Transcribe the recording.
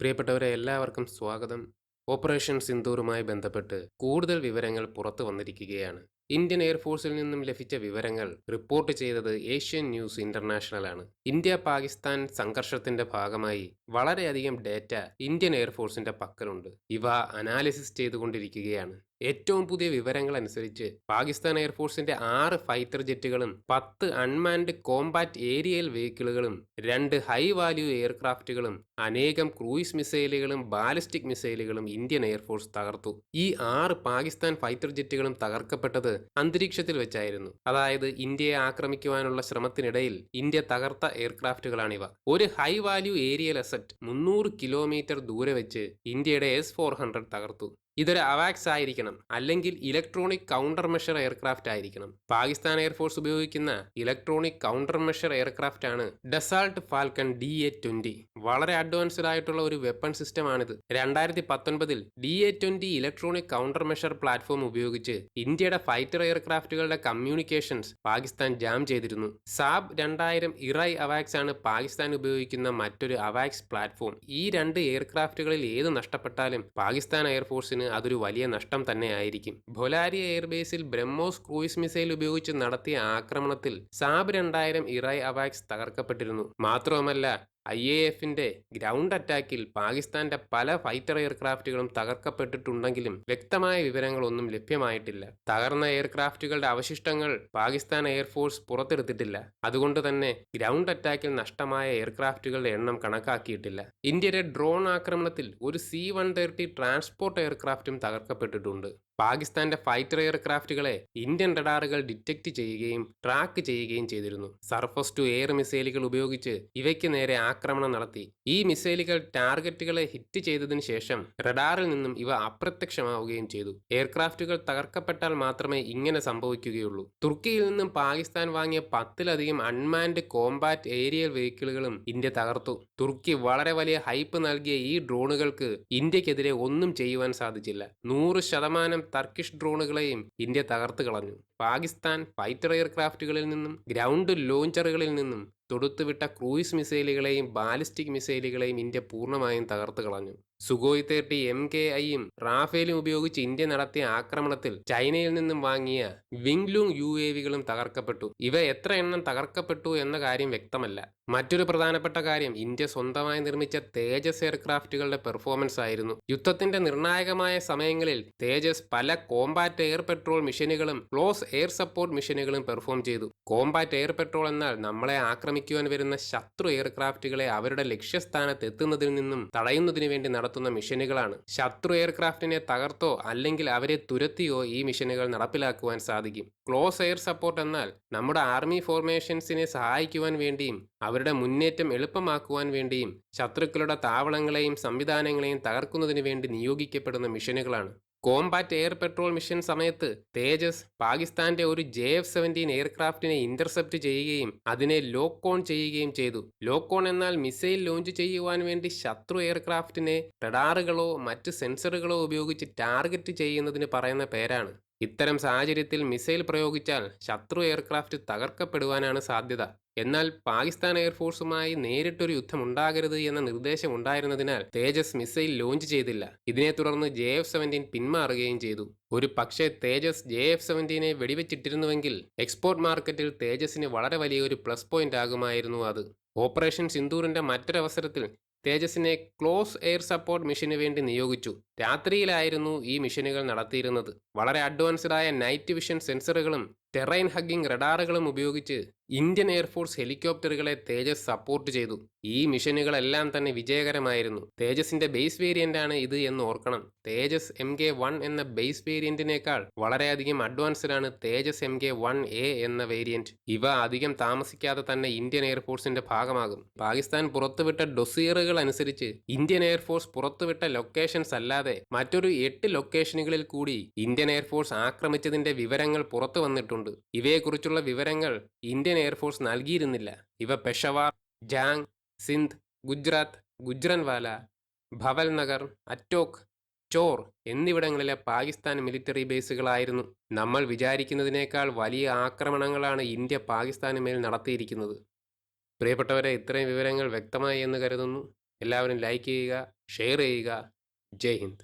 പ്രിയപ്പെട്ടവരെ എല്ലാവർക്കും സ്വാഗതം. ഓപ്പറേഷൻ സിന്ദൂറുമായി ബന്ധപ്പെട്ട് കൂടുതൽ വിവരങ്ങൾ പുറത്തു വന്നിരിക്കുകയാണ്. ഇന്ത്യൻ എയർഫോഴ്സിൽ നിന്നും ലഭിച്ച വിവരങ്ങൾ റിപ്പോർട്ട് ചെയ്തത് ഏഷ്യൻ ന്യൂസ് ഇന്റർനാഷണൽ ആണ് ഇന്ത്യ പാകിസ്ഥാൻ സംഘർഷത്തിന്റെ ഭാഗമായി വളരെയധികം ഡേറ്റ ഇന്ത്യൻ എയർഫോഴ്സിന്റെ പക്കലുണ്ട്. ഇവ അനാലിസിസ് ചെയ്തുകൊണ്ടിരിക്കുകയാണ്. ഏറ്റവും പുതിയ വിവരങ്ങൾ അനുസരിച്ച് പാകിസ്ഥാൻ എയർഫോഴ്സിന്റെ ആറ് ഫൈറ്റർ ജെറ്റുകളും പത്ത് അൺമാൻഡ് കോംബാറ്റ് ഏരിയൽ വെഹിക്കിളുകളും രണ്ട് ഹൈ വാല്യൂ എയർക്രാഫ്റ്റുകളും അനേകം ക്രൂയിസ് മിസൈലുകളും ബാലിസ്റ്റിക് മിസൈലുകളും ഇന്ത്യൻ എയർഫോഴ്സ് തകർത്തു. ഈ ആറ് പാകിസ്ഥാൻ ഫൈറ്റർ ജെറ്റുകളും തകർക്കപ്പെട്ടത് അന്തരീക്ഷത്തിൽ വെച്ചായിരുന്നു. അതായത് ഇന്ത്യയെ ആക്രമിക്കുവാനുള്ള ശ്രമത്തിനിടയിൽ ഇന്ത്യ തകർത്ത എയർക്രാഫ്റ്റുകളാണിവ. ഒരു ഹൈ വാല്യൂ ഏരിയൽ അസറ്റ് മുന്നൂറ് കിലോമീറ്റർ ദൂരെ വെച്ച് ഇന്ത്യയുടെ എസ് ഫോർ ഹൺഡ്രഡ് തകർത്തു. ഇതൊരു അവാക്സ് ആയിരിക്കണം. അല്ലെങ്കിൽ ഇലക്ട്രോണിക് കൗണ്ടർ മെഷർ എയർക്രാഫ്റ്റ് ആയിരിക്കണം. പാകിസ്ഥാൻ എയർഫോഴ്സ് ഉപയോഗിക്കുന്ന ഇലക്ട്രോണിക് കൗണ്ടർ മെഷർ എയർക്രാഫ്റ്റ് ആണ് Dassault Falcon D A twenty വളരെ അഡ്വാൻസ്ഡ് ആയിട്ടുള്ള ഒരു വെപ്പൺ സിസ്റ്റം ആണിത്. രണ്ടായിരത്തി പത്തൊൻപതിൽ D A twenty electronic counter measure platform ഉപയോഗിച്ച് ഇന്ത്യയുടെ ഫൈറ്റർ എയർക്രാഫ്റ്റുകളുടെ കമ്മ്യൂണിക്കേഷൻസ് പാകിസ്ഥാൻ ജാം ചെയ്തിരുന്നു. സാബ് രണ്ടായിരം ഇറായ് അവാക്സ് ആണ് പാകിസ്ഥാൻ ഉപയോഗിക്കുന്ന മറ്റൊരു അവാക്സ് പ്ലാറ്റ്ഫോം ഈ രണ്ട് എയർക്രാഫ്റ്റുകളിൽ ഏത് നഷ്ടപ്പെട്ടാലും പാകിസ്ഥാൻ എയർഫോഴ്സിന് അതൊരു വലിയ നഷ്ടം തന്നെയായിരിക്കും. ഭൊലാരി എയർബേസിൽ ബ്രഹ്മോസ് ക്രൂയിസ് മിസൈൽ ഉപയോഗിച്ച് നടത്തിയ ആക്രമണത്തിൽ സാബ് രണ്ടായിരം ഇറായ് അവാക്സ് തകർക്കപ്പെട്ടിരുന്നു. മാത്രവുമല്ല ഐ എ എഫിന്റെ ഗ്രൗണ്ട് അറ്റാക്കിൽ പാകിസ്ഥാന്റെ പല ഫൈറ്റർ എയർക്രാഫ്റ്റുകളും തകർക്കപ്പെട്ടിട്ടുണ്ടെങ്കിലും വ്യക്തമായ വിവരങ്ങളൊന്നും ലഭ്യമായിട്ടില്ല. തകർന്ന എയർക്രാഫ്റ്റുകളുടെ അവശിഷ്ടങ്ങൾ പാകിസ്ഥാൻ എയർഫോഴ്സ് പുറത്തെടുത്തിട്ടില്ല. അതുകൊണ്ട് തന്നെ ഗ്രൗണ്ട് അറ്റാക്കിൽ നഷ്ടമായ എയർക്രാഫ്റ്റുകളുടെ എണ്ണം കണക്കാക്കിയിട്ടില്ല. ഇന്ത്യയുടെ ഡ്രോൺ ആക്രമണത്തിൽ ഒരു സി വൺ തേർട്ടി ട്രാൻസ്പോർട്ട് എയർക്രാഫ്റ്റും തകർക്കപ്പെട്ടിട്ടുണ്ട്. പാകിസ്ഥാന്റെ ഫൈറ്റർ എയർക്രാഫ്റ്റുകളെ ഇന്ത്യൻ റഡാറുകൾ ഡിറ്റക്ട് ചെയ്യുകയും ട്രാക്ക് ചെയ്യുകയും ചെയ്തിരുന്നു. സർഫസ് ടു എയർ മിസൈലുകൾ ഉപയോഗിച്ച് ഇവയ്ക്ക് നേരെ ആക്രമണം നടത്തി. ഈ മിസൈലുകൾ ടാർഗറ്റുകളെ ഹിറ്റ് ചെയ്തതിനു ശേഷം റഡാറിൽ നിന്നും ഇവ അപ്രത്യക്ഷമാവുകയും ചെയ്തു. എയർക്രാഫ്റ്റുകൾ തകർക്കപ്പെട്ടാൽ മാത്രമേ ഇങ്ങനെ സംഭവിക്കുകയുള്ളൂ. തുർക്കിയിൽ നിന്നും പാകിസ്ഥാൻ വാങ്ങിയ പത്തിലധികം അൺമാൻഡ് കോംബാറ്റ് ഏരിയൽ വെഹിക്കിളുകളും ഇന്ത്യ തകർത്തു. തുർക്കി വളരെ വലിയ ഹൈപ്പ് നൽകിയ ഈ ഡ്രോണുകൾക്ക് ഇന്ത്യക്കെതിരെ ഒന്നും ചെയ്യുവാൻ സാധിച്ചില്ല. നൂറ് ശതമാനം ടർക്കിഷ് ഡ്രോണുകളെയും ഇന്ത്യ തകർത്ത് കളഞ്ഞു. പാകിസ്ഥാൻ ഫൈറ്റർ എയർക്രാഫ്റ്റുകളിൽ നിന്നും ഗ്രൗണ്ട് ലോഞ്ചറുകളിൽ നിന്നും തൊടുത്തുവിട്ട ക്രൂയിസ് മിസൈലുകളെയും ബാലിസ്റ്റിക് മിസൈലുകളെയും ഇന്ത്യ പൂർണമായും തകർത്തു കളഞ്ഞു. സുഗോയ് തേർട്ടി എം കെ ഐയും റാഫേലും ഉപയോഗിച്ച് ഇന്ത്യ നടത്തിയ ആക്രമണത്തിൽ ചൈനയിൽ നിന്നും വാങ്ങിയ വിംഗ്ലൂങ് യു എ വികളും തകർക്കപ്പെട്ടു. ഇവ എത്ര എണ്ണം തകർക്കപ്പെട്ടു എന്ന കാര്യം വ്യക്തമല്ല. മറ്റൊരു പ്രധാനപ്പെട്ട കാര്യം ഇന്ത്യ സ്വന്തമായി നിർമ്മിച്ച തേജസ് എയർക്രാഫ്റ്റുകളുടെ പെർഫോമൻസ് ആയിരുന്നു. യുദ്ധത്തിന്റെ നിർണായകമായ സമയങ്ങളിൽ തേജസ് പല കോമ്പാറ്റ് എയർ പെട്രോൾ മിഷനുകളും ക്ലോസ് എയർ സപ്പോർട്ട് മിഷനുകളും പെർഫോം ചെയ്തു. കോമ്പാറ്റ് എയർ പെട്രോൾ എന്നാൽ നമ്മളെ ആക്രമിക്കുവാൻ വരുന്ന ശത്രു എയർക്രാഫ്റ്റുകളെ അവരുടെ ലക്ഷ്യസ്ഥാനത്ത് എത്തുന്നതിൽ നിന്നും തടയുന്നതിന് വേണ്ടി നടത്തുന്ന മിഷനുകളാണ് ശത്രു എയർക്രാഫ്റ്റിനെ തകർത്തോ അല്ലെങ്കിൽ അവരെ തുരത്തിയോ ഈ മിഷനുകൾ നടപ്പിലാക്കുവാൻ സാധിക്കും. ക്ലോസ് എയർ സപ്പോർട്ട് എന്നാൽ നമ്മുടെ ആർമി ഫോർമേഷൻസിനെ സഹായിക്കുവാൻ വേണ്ടിയും അവരുടെ മുന്നേറ്റം എളുപ്പമാക്കുവാൻ വേണ്ടിയും ശത്രുക്കളുടെ താവളങ്ങളെയും സംവിധാനങ്ങളെയും തകർക്കുന്നതിന് വേണ്ടി നിയോഗിക്കപ്പെടുന്ന മിഷനുകളാണ് കോമ്പാറ്റ് എയർ പെട്രോൾ മിഷൻ സമയത്ത് തേജസ് പാകിസ്ഥാന്റെ ഒരു ജെ എഫ് സെവന്റീൻ എയർക്രാഫ്റ്റിനെ ഇന്റർസെപ്റ്റ് ചെയ്യുകയും അതിനെ ലോക്ക് ഓൺ ചെയ്യുകയും ചെയ്തു. ലോക്ക് ഓൺ എന്നാൽ മിസൈൽ ലോഞ്ച് ചെയ്യുവാൻ വേണ്ടി ശത്രു എയർക്രാഫ്റ്റിനെ റഡാറുകളോ മറ്റ് സെൻസറുകളോ ഉപയോഗിച്ച് ടാർഗറ്റ് ചെയ്യുന്നതിന് പറയുന്ന പേരാണ്. ഇത്തരം സാഹചര്യത്തിൽ മിസൈൽ പ്രയോഗിച്ചാൽ ശത്രു എയർക്രാഫ്റ്റ് തകർക്കപ്പെടുവാനാണ് സാധ്യത. എന്നാൽ പാകിസ്ഥാൻ എയർഫോഴ്സുമായി നേരിട്ടൊരു യുദ്ധം ഉണ്ടാകരുത് എന്ന നിർദ്ദേശം ഉണ്ടായിരുന്നതിനാൽ തേജസ് മിസൈൽ ലോഞ്ച് ചെയ്തില്ല. ഇതിനെ തുടർന്ന് ജെ എഫ് സെവന്റീൻ പിന്മാറുകയും ചെയ്തു. ഒരു പക്ഷേ തേജസ് ജെ എഫ് സെവന്റീനെ വെടിവെച്ചിട്ടിരുന്നുവെങ്കിൽ എക്സ്പോർട്ട് മാർക്കറ്റിൽ തേജസിന് വളരെ വലിയൊരു പ്ലസ് പോയിന്റ് ആകുമായിരുന്നു അത്. ഓപ്പറേഷൻ സിന്ദൂറിന്റെ മറ്റൊരവസരത്തിൽ തേജസിനെ ക്ലോസ് എയർ സപ്പോർട്ട് മിഷന് വേണ്ടി നിയോഗിച്ചു. രാത്രിയിലായിരുന്നു ഈ മിഷനുകൾ നടത്തിയിരുന്നത്. വളരെ അഡ്വാൻസ്ഡായ നൈറ്റ് വിഷൻ സെൻസറുകളും ടെറൈൻ ഹഗ്ഗിംഗ് റഡാറുകളും ഉപയോഗിച്ച് ഇന്ത്യൻ എയർഫോഴ്സ് ഹെലികോപ്റ്ററുകളെ തേജസ് സപ്പോർട്ട് ചെയ്തു. ഈ മിഷനുകളെല്ലാം തന്നെ വിജയകരമായിരുന്നു. തേജസിന്റെ ബേസ് വേരിയന്റ് ആണ് ഇത് എന്ന് ഓർക്കണം. തേജസ് എം കെ വൺ എന്ന ബേസ് വേരിയന്റിനേക്കാൾ വളരെയധികം അഡ്വാൻസ്ഡ് ആണ് Tejas M K one A എന്ന വേരിയന്റ്. ഇവ അധികം താമസിക്കാതെ തന്നെ ഇന്ത്യൻ എയർഫോഴ്സിന്റെ ഭാഗമാകും. പാകിസ്ഥാൻ പുറത്തുവിട്ട ഡൊസീറുകൾ അനുസരിച്ച് ഇന്ത്യൻ എയർഫോഴ്സ് പുറത്തുവിട്ട ലൊക്കേഷൻസ് അല്ലാതെ മറ്റൊരു എട്ട് ലൊക്കേഷനുകളിൽ കൂടി ഇന്ത്യൻ എയർഫോഴ്സ് ആക്രമിച്ചതിന്റെ വിവരങ്ങൾ പുറത്തു വന്നിട്ടുണ്ട്. ഇവയെക്കുറിച്ചുള്ള വിവരങ്ങൾ ഇന്ത്യൻ എയർഫോഴ്സ് നൽകിയിരുന്നില്ല. ഇവ പെഷവാർ ജാങ് സിന്ധ് ഗുജറാത്ത് ഗുജ്രൻവാല ഭവൽ നഗർ അറ്റോക് ചോർ എന്നിവിടങ്ങളിലെ പാകിസ്ഥാൻ മിലിറ്ററി ബേസുകളായിരുന്നു. നമ്മൾ വിചാരിക്കുന്നതിനേക്കാൾ വലിയ ആക്രമണങ്ങളാണ് ഇന്ത്യ പാകിസ്ഥാന് മേൽ നടത്തിയിരിക്കുന്നത്. പ്രിയപ്പെട്ടവരെ ഇത്രയും വിവരങ്ങൾ വ്യക്തമായി എന്ന് കരുതുന്നു. എല്ലാവരും ലൈക്ക് ചെയ്യുക ഷെയർ ചെയ്യുക. ജയ് ഹിന്ദ്.